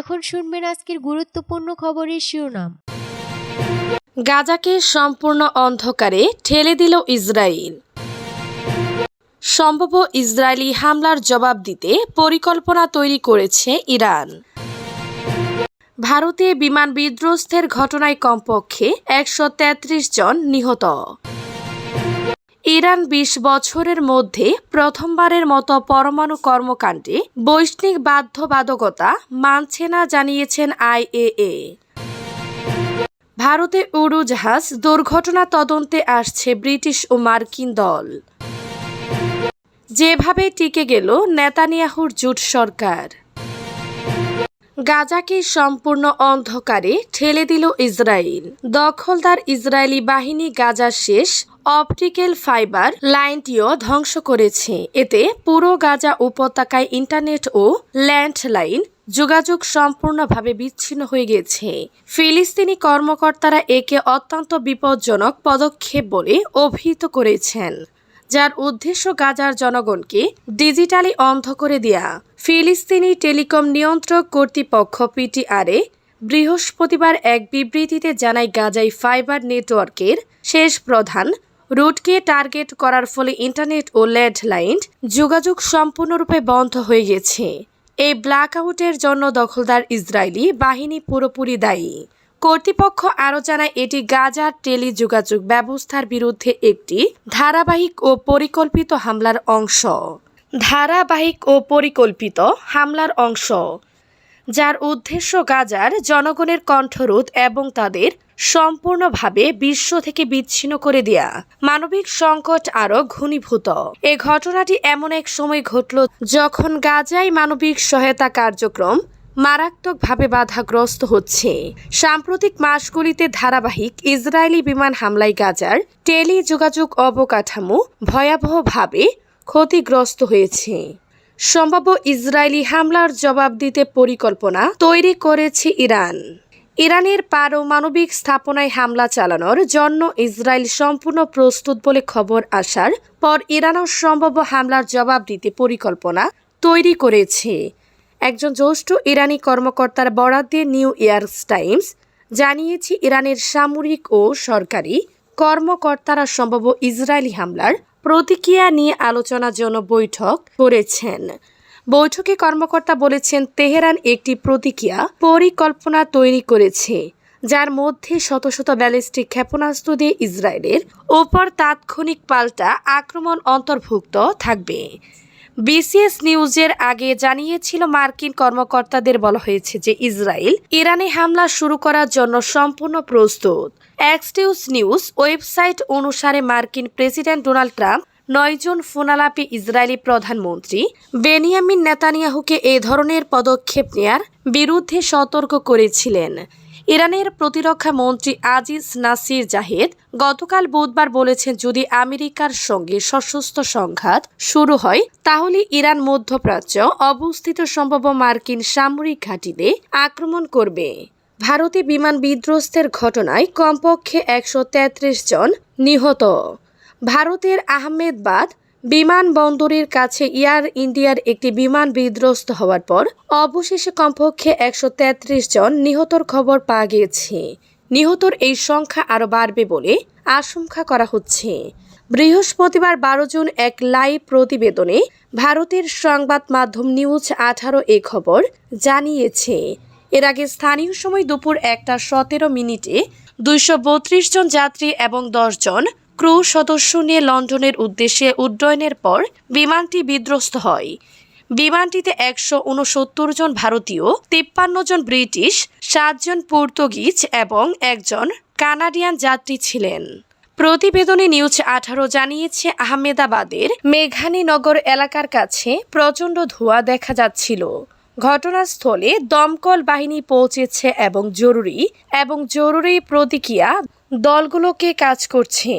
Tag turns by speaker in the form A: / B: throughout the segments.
A: এখন শুনবেন আজকের গুরুত্বপূর্ণ খবরের শিরোনাম
B: গাজাকে সম্পূর্ণ অন্ধকারে ঠেলে দিল ইসরায়েল সম্ভাব্য ইসরায়েলি হামলার জবাব দিতে পরিকল্পনা তৈরি করেছে ইরান ভারতে বিমান বিধ্বস্তের ঘটনায় কমপক্ষে একশো জন নিহত ইরান বিশ বছরের মধ্যে প্রথমবারের মতো পরমাণু কর্মকাণ্ডে বৈষ্ণিক বাধ্যবাধকতা মানছে না জানিয়েছেন আইএএ ভারতে উড়োজাহাজ দুর্ঘটনা তদন্তে আসছে ব্রিটিশ ও মার্কিন দল যেভাবে টিকে গেল নেতানিয়াহুর জুট সরকার গাজাকে সম্পূর্ণ অন্ধকারে ঠেলে দিল ইসরায়েল দখলদার ইসরায়েলি বাহিনী গাজা শেষ অপটিক্যাল ফাইবার লাইনটিও ধ্বংস করেছে এতে পুরো গাজা উপত্যকায় ইন্টারনেট ও ল্যান্ডলাইন যোগাযোগ সম্পূর্ণভাবে বিচ্ছিন্ন হয়ে গেছে ফিলিস্তিনি কর্মকর্তারা একে অত্যন্ত বিপজ্জনক পদক্ষেপ বলে অভিহিত করেছেন যার উদ্দেশ্য গাজার জনগণকে ডিজিটালি অন্ধ করে দেয়া ফিলিস্তিনি টেলিকম নিয়ন্ত্রক কর্তৃপক্ষ পিটিআরএ বৃহস্পতিবার এক বিবৃতিতে জানায় গাজাই ফাইবার নেটওয়ার্কের শেষ প্রধান রুটকে টার্গেট করার ফলে ইন্টারনেট ও ল্যান্ডলাইন যোগাযোগ সম্পূর্ণরূপে বন্ধ হয়ে গেছে এই ব্ল্যাকআউটের জন্য দখলদার ইসরায়েলি বাহিনী পুরোপুরি দায়ী কর্তৃপক্ষ আরও জানায় এটি গাজার টেলি যোগাযোগ ব্যবস্থার বিরুদ্ধে একটি ধারাবাহিক ও পরিকল্পিত হামলার অংশ ধারাবাহিক ও পরিকল্পিত হামলার অংশ যার উদ্দেশ্য গাজার জনগণের কণ্ঠরোধ এবং তাদের সম্পূর্ণভাবে বিশ্ব থেকে বিচ্ছিন্ন করে দেয়া মানবিক সংকট আরও ঘনীভূত এ ঘটনাটি এমন এক সময় ঘটল যখন গাজায় মানবিক সহায়তা কার্যক্রম মারাত্মকভাবে বাধাগ্রস্ত হচ্ছে সাম্প্রতিক মাসগুলিতে ধারাবাহিক ইসরায়েলি বিমান হামলায় গাজার টেলি যোগাযোগ অবকাঠামো ভয়াবহভাবে ক্ষতিগ্রস্ত হয়েছে সম্ভাব্য ইসরায়েলি হামলার জবাব দিতে পরিকল্পনা তৈরি করেছে ইরান ইরানের পারমাণবিক স্থাপনায় হামলা চালানোর জন্য ইসরায়েল সম্পূর্ণ প্রস্তুত বলে খবর আসার পর ইরানও সম্ভাব্য হামলার জবাব দিতে পরিকল্পনা তৈরি করেছে একজন জ্যৈষ্ঠ ইরানি কর্মকর্তার বরাত দিয়ে নিউ ইয়ার্স টাইমস জানিয়েছে ইরানের সামরিক ও সরকারি কর্মকর্তারা সম্ভাব্য ইসরায়েলি হামলার প্রতিক্রিয়া নিয়ে আলোচনার জন্য বৈঠক করেছেন বৈঠকে কর্মকর্তা বলেছেন তেহরান একটি প্রতিক্রিয়া পরিকল্পনা তৈরি করেছে যার মধ্যে শত শত ব্যালিস্টিক ক্ষেপণাস্ত্র দিয়ে ইসরায়েলের ওপর তাৎক্ষণিক পাল্টা আক্রমণ অন্তর্ভুক্ত থাকবে বিসিএস নিউজের আগে জানিয়েছিল মার্কিন কর্মকর্তাদের বলা হয়েছে যে ইসরায়েল ইরানে হামলা শুরু করার জন্য সম্পূর্ণ প্রস্তুত এক্সটিউস নিউজ ওয়েবসাইট অনুসারে মার্কিন প্রেসিডেন্ট ডোনাল্ড ট্রাম্প নয়জন ফোনালাপি ইসরায়েলি প্রধানমন্ত্রী বেনিয়ামিন নেতানিয়াহুকে এ ধরনের পদক্ষেপ নেয়ার বিরুদ্ধে সতর্ক করেছিলেন ইরানের প্রতিরক্ষা মন্ত্রী আজিজ নাসির জাহেদ গতকাল বুধবার বলেছেন যদি আমেরিকার সঙ্গে সশস্ত্র সংঘাত শুরু হয় তাহলে ইরান মধ্যপ্রাচ্য অবস্থিত সম্ভাব্য মার্কিন সামরিক ঘাঁটিতে আক্রমণ করবে ভারতে বিমান বিধ্বস্তের ঘটনায় কমপক্ষে একশো জন নিহত ভারতের আহমেদবাদ বিমানবন্দরের কাছে এয়ার ইন্ডিয়ার একটি বিমান বিধ্বস্ত হওয়ার পর অবশেষে কমপক্ষে একশো জন নিহতর খবর পাওয়া গিয়েছে নিহতর এই সংখ্যা আরও বাড়বে বলে আশঙ্কা করা হচ্ছে বৃহস্পতিবার বারো জুন এক লাইভ প্রতিবেদনে ভারতের সংবাদ মাধ্যম নিউজ আঠারো এ খবর জানিয়েছে এর আগে স্থানীয় সময় দুপুর একটা সতেরো মিনিটে দুইশো জন যাত্রী এবং দশজন জন ক্রু সদস্য নিয়ে লন্ডনের উদ্দেশ্যে উড্ডয়নের পর বিমানটি বিধ্বস্ত হয় বিমানটিতে একশো উনসত্তর জন ভারতীয় তিপ্পান্ন জন ব্রিটিশ সাতজন পর্তুগিজ এবং একজন কানাডিয়ান যাত্রী ছিলেন প্রতিবেদনে নিউজ আঠারো জানিয়েছে আহমেদাবাদের মেঘানীনগর এলাকার কাছে প্রচণ্ড ধোঁয়া দেখা যাচ্ছিল ঘটনাস্থলে দমকল বাহিনী পৌঁছেছে এবং জরুরি এবং জরুরি প্রতিক্রিয়া দলগুলোকে কাজ করছে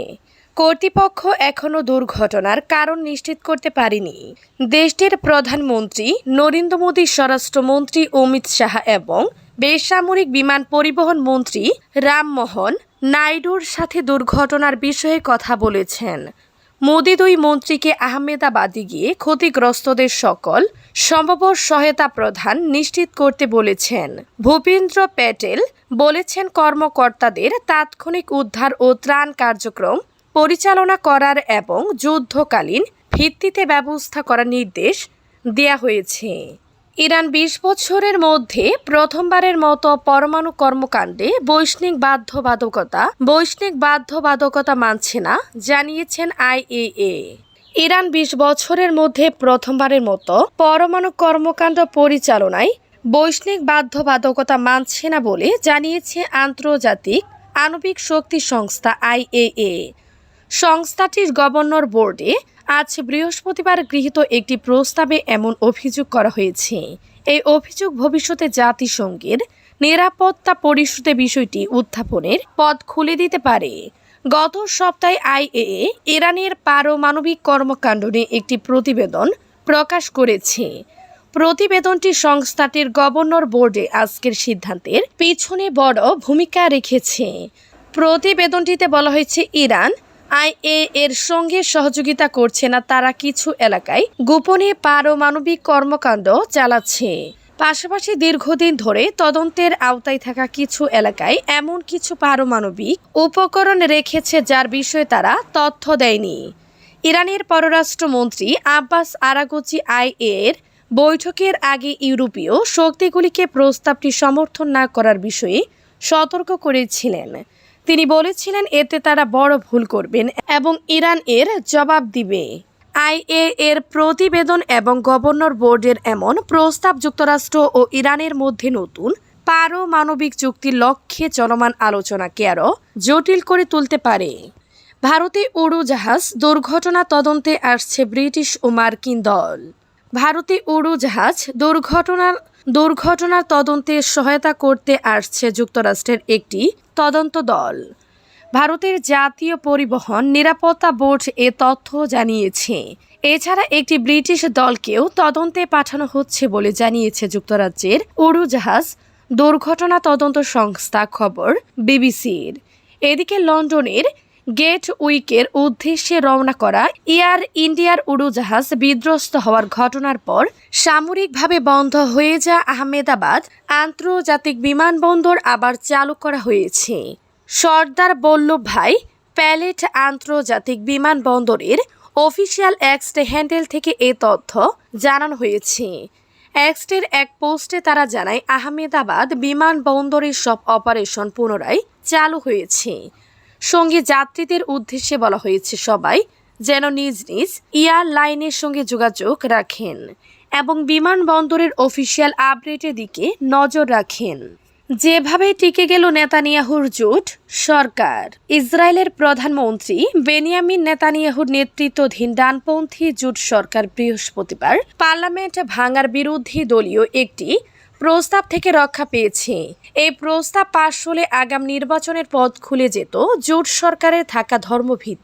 B: কর্তৃপক্ষ এখনও দুর্ঘটনার কারণ নিশ্চিত করতে পারেনি দেশটির প্রধানমন্ত্রী নরেন্দ্র মোদী স্বরাষ্ট্রমন্ত্রী অমিত শাহ এবং বেসামরিক বিমান পরিবহন মন্ত্রী রামমোহন নাইডুর সাথে দুর্ঘটনার বিষয়ে কথা বলেছেন মোদি দুই মন্ত্রীকে আহমেদাবাদে গিয়ে ক্ষতিগ্রস্তদের সকল সম্ভব সহায়তা প্রদান নিশ্চিত করতে বলেছেন ভূপেন্দ্র প্যাটেল বলেছেন কর্মকর্তাদের তাৎক্ষণিক উদ্ধার ও ত্রাণ কার্যক্রম পরিচালনা করার এবং যুদ্ধকালীন ভিত্তিতে ব্যবস্থা করার নির্দেশ দেয়া হয়েছে ইরান বিশ বছরের মধ্যে প্রথমবারের মতো পরমাণু কর্মকাণ্ডে বৈষ্ণিক বাধ্যবাধকতা বৈষ্ণিক বাধ্যবাধকতা মানছে না জানিয়েছেন আইএএ ইরান বিশ বছরের মধ্যে প্রথমবারের মতো পরমাণু কর্মকাণ্ড পরিচালনায় বৈষ্ণিক বাধ্যবাধকতা মানছে না বলে জানিয়েছে আন্তর্জাতিক আণবিক শক্তি সংস্থা আইএএ সংস্থাটির গভর্নর বোর্ডে আজ বৃহস্পতিবার গৃহীত একটি প্রস্তাবে এমন অভিযোগ করা হয়েছে এই অভিযোগ ভবিষ্যতে জাতিসংঘের নিরাপত্তা পরিষদে বিষয়টি উত্থাপনের পথ খুলে দিতে পারে গত সপ্তাহে আইএএ ইরানের পারমাণবিক কর্মকাণ্ড নিয়ে একটি প্রতিবেদন প্রকাশ করেছে প্রতিবেদনটি সংস্থাটির গভর্নর বোর্ডে আজকের সিদ্ধান্তের পিছনে বড় ভূমিকা রেখেছে প্রতিবেদনটিতে বলা হয়েছে ইরান আইএ এর সঙ্গে সহযোগিতা করছে না তারা কিছু এলাকায় গোপনে পারমাণবিক কর্মকাণ্ড চালাচ্ছে পাশাপাশি দীর্ঘদিন ধরে তদন্তের আওতায় থাকা কিছু এলাকায় এমন কিছু পারমাণবিক উপকরণ রেখেছে যার বিষয়ে তারা তথ্য দেয়নি ইরানের পররাষ্ট্রমন্ত্রী আব্বাস আরাগুচি আইএর বৈঠকের আগে ইউরোপীয় শক্তিগুলিকে প্রস্তাবটি সমর্থন না করার বিষয়ে সতর্ক করেছিলেন তিনি বলেছিলেন এতে তারা বড় ভুল করবেন এবং ইরান এর জবাব দিবে আইএ এর প্রতিবেদন এবং গভর্নর বোর্ডের এমন প্রস্তাব যুক্তরাষ্ট্র ও ইরানের মধ্যে নতুন পারমাণবিক চুক্তির লক্ষ্যে চলমান আলোচনাকে আরও জটিল করে তুলতে পারে ভারতে উড়োজাহাজ দুর্ঘটনা তদন্তে আসছে ব্রিটিশ ও মার্কিন দল ভারতে উড়োজাহাজ দুর্ঘটনার দুর্ঘটনার তদন্তে সহায়তা করতে আসছে যুক্তরাষ্ট্রের একটি তদন্ত দল ভারতের জাতীয় পরিবহন নিরাপত্তা বোর্ড এ তথ্য জানিয়েছে এছাড়া একটি ব্রিটিশ দলকেও তদন্তে পাঠানো হচ্ছে বলে জানিয়েছে যুক্তরাজ্যের উড়োজাহাজ দুর্ঘটনা তদন্ত সংস্থা খবর বিবিসির এদিকে লন্ডনের গেট উইকের উদ্দেশ্যে রওনা করা এয়ার ইন্ডিয়ার উড়োজাহাজ বিধ্বস্ত হওয়ার ঘটনার পর সামরিকভাবে বন্ধ হয়ে যা আহমেদাবাদ আন্তর্জাতিক বিমানবন্দর আবার চালু করা হয়েছে সর্দার বল্লভভাই প্যালেট আন্তর্জাতিক বিমানবন্দরের অফিসিয়াল এক্সটে হ্যান্ডেল থেকে এ তথ্য জানানো হয়েছে এক্সটের এক পোস্টে তারা জানায় আহমেদাবাদ বিমানবন্দরের সব অপারেশন পুনরায় চালু হয়েছে সঙ্গে যাত্রীদের উদ্দেশ্যে বলা হয়েছে সবাই যেন নিজ নিজ এয়ারলাইনের সঙ্গে যোগাযোগ রাখেন এবং বিমানবন্দরের অফিসিয়াল আপডেটের দিকে নজর রাখেন যেভাবে টিকে গেল নেতানিয়াহুর জোট সরকার ইসরায়েলের প্রধানমন্ত্রী বেনিয়ামিন নেতানিয়াহুর নেতৃত্বাধীন ডানপন্থী জোট সরকার বৃহস্পতিবার পার্লামেন্ট ভাঙার বিরুদ্ধে দলীয় একটি প্রস্তাব থেকে রক্ষা পেয়েছে এই প্রস্তাব পাশ হলে আগাম নির্বাচনের পথ খুলে যেত জোট সরকারের থাকা ধর্মভিত